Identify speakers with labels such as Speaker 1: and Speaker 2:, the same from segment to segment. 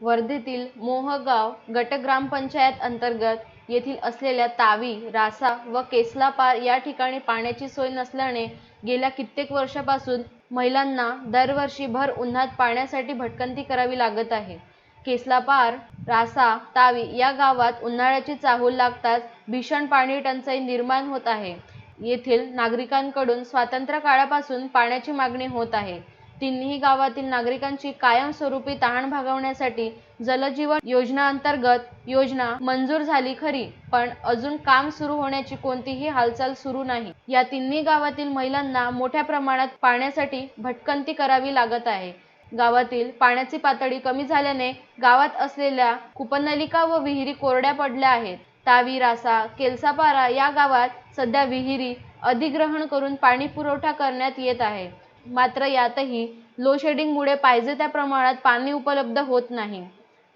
Speaker 1: वर्धेतील मोहगाव गटग्रामपंचायत अंतर्गत येथील असलेल्या तावी रासा व केसलापार या ठिकाणी पाण्याची सोय नसल्याने गेल्या कित्येक वर्षापासून महिलांना दरवर्षी भर उन्हात पाण्यासाठी भटकंती करावी लागत आहे. केसलापार रासा तावी या गावात उन्हाळ्याची चाहूल लागताच भीषण पाणी टंचाई निर्माण होत आहे. येथील नागरिकांकडून स्वातंत्र्य काळापासून पाण्याची मागणी होत आहे. तिन्ही गावातील नागरिकांची कायमस्वरूपी तहान भागवण्यासाठी जलजीवन योजनांतर्गत योजना मंजूर झाली खरी पण अजून काम सुरू होण्याची कोणतीही हालचाल सुरू नाही. या तिन्ही गावातील महिलांना मोठ्या प्रमाणात पाण्यासाठी भटकंती करावी लागत आहे. गावातील पाण्याची पातळी कमी झाल्याने गावात असलेल्या कुपनलिका व विहिरी कोरड्या पडल्या आहेत. तावी रासा केलसापारा या गावात सध्या विहिरी अधिग्रहण करून पाणी पुरवठा करण्यात येत आहे. मात्र यातही लोडशेडिंगमुळे पाहिजे त्या प्रमाणात पाणी उपलब्ध होत नाही.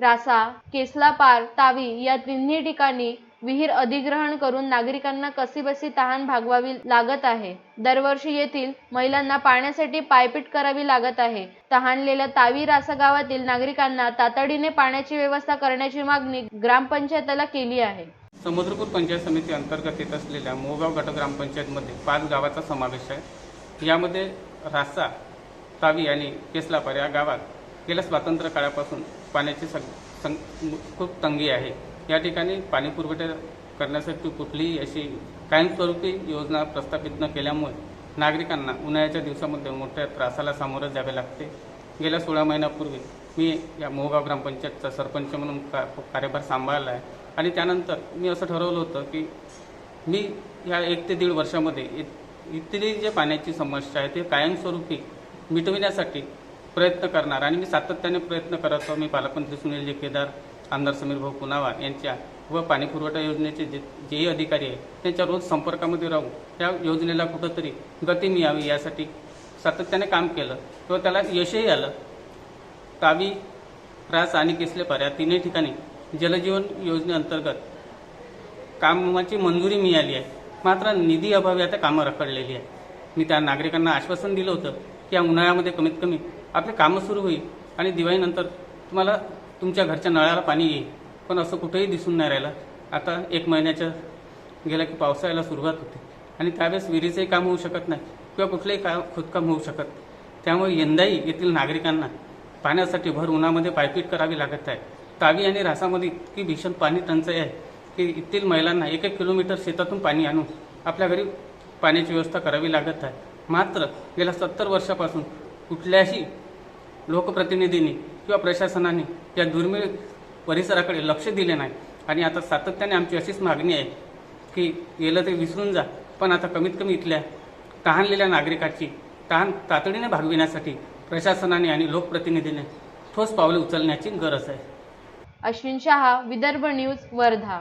Speaker 1: रासा केसलापार तावी या तिन्ही ठिकाणी विहीर अधिग्रहण करून नागरिकांना कसीबसी तहान भागवावी लागत आहे. दरवर्षी येथील महिलांना पाण्यासाठी पायपीट करावी लागत आहे. तहानलेल्या तावी रासा गावातील नागरिकांना तातडीने पाण्याची व्यवस्था करण्याची मागणी ग्रामपंचायतीला केली आहे.
Speaker 2: समुद्रपूर पंचायत समिती अंतर्गत येत असलेल्या मोगाव गट ग्रामपंचायतमध्ये पाच गावाचा समावेश आहे. यामध्ये रासा तावी आणि केसलापार या गावात गेल्या स्वातंत्र्य काळापासून पाण्याची सग सं खूप तंगी आहे. या ठिकाणी पाणी पुरवठा करण्यासाठी कुठलीही अशी कायमस्वरूपी योजना प्रस्थापित न केल्यामुळे नागरिकांना उन्हाळ्याच्या दिवसामध्ये मोठ्या त्रासाला सामोरं जावे लागते. गेल्या सोळा महिन्यापूर्वी मी या मोहगाव ग्रामपंचायतचा सरपंच म्हणून का कार्यभार सांभाळला आहे. आणि त्यानंतर मी असं ठरवलं होतं की मी ह्या एक ते दीड वर्षामध्ये इथली जे पाण्याची समस्या आहे ते कायमस्वरूपी मिटविण्यासाठी प्रयत्न करणार. आणि मी सातत्याने प्रयत्न करत आहोत. मी पालकमंत्री सुनील केदार आमदार समीर भाऊ पुनावा यांच्या व पाणी पुरवठा योजनेचे जे जेही अधिकारी आहेत त्यांच्या रोज संपर्कामध्ये राहून त्या योजनेला कुठंतरी गती मिळावी यासाठी सातत्याने काम केलं. व त्याला यशही आलं. तावी रास आणि केसलेपार या तिन्ही ठिकाणी जलजीवन योजनेअंतर्गत कामाची मंजुरी मिळाली आहे. मात्र निधी अभावी आता कामं रखडलेली आहे मी त्या नागरिकांना आश्वासन दिलं होतं की या उन्हाळ्यामध्ये कमीत कमी आपले कामं सुरू होईल आणि दिवाळीनंतर तुम्हाला तुमच्या घरच्या नळाला पाणी येईल. पण असं कुठेही दिसून नाही राहिलं. आता एक महिन्याच्या गेला की पावसाळ्याला सुरुवात होते आणि त्यावेळेस विहिरीचंही काम होऊ शकत नाही किंवा कुठलंही काम खोदकाम होऊ शकत त्यामुळे यंदाही येथील नागरिकांना पाण्यासाठी भर उन्हामध्ये पायपीट करावी लागत आहे. तावी आणि रासामध्ये इतकी भीषण पाणी टंचाई आहे की येथील महिलांना एक एक किलोमीटर शेतातून पाणी आणून आपल्या घरी पाण्याची व्यवस्था करावी लागत आहे. मात्र गेल्या सत्तर वर्षापासून कुठल्याही लोकप्रतिनिधींनी किंवा प्रशासनाने या दुर्मिळ परिसराकडे लक्ष दिले नाही. आणि आता सातत्याने आमची अशीच मागणी आहे की गेलं ते विसरून जा पण आता कमीत कमी इथल्या तहानलेल्या नागरिकाची तहान तातडीने भागविण्यासाठी प्रशासनाने आणि लोकप्रतिनिधीने ठोस पावले उचलण्याची गरज आहे.
Speaker 1: अश्विन शहा विदर्भ न्यूज वर्धा.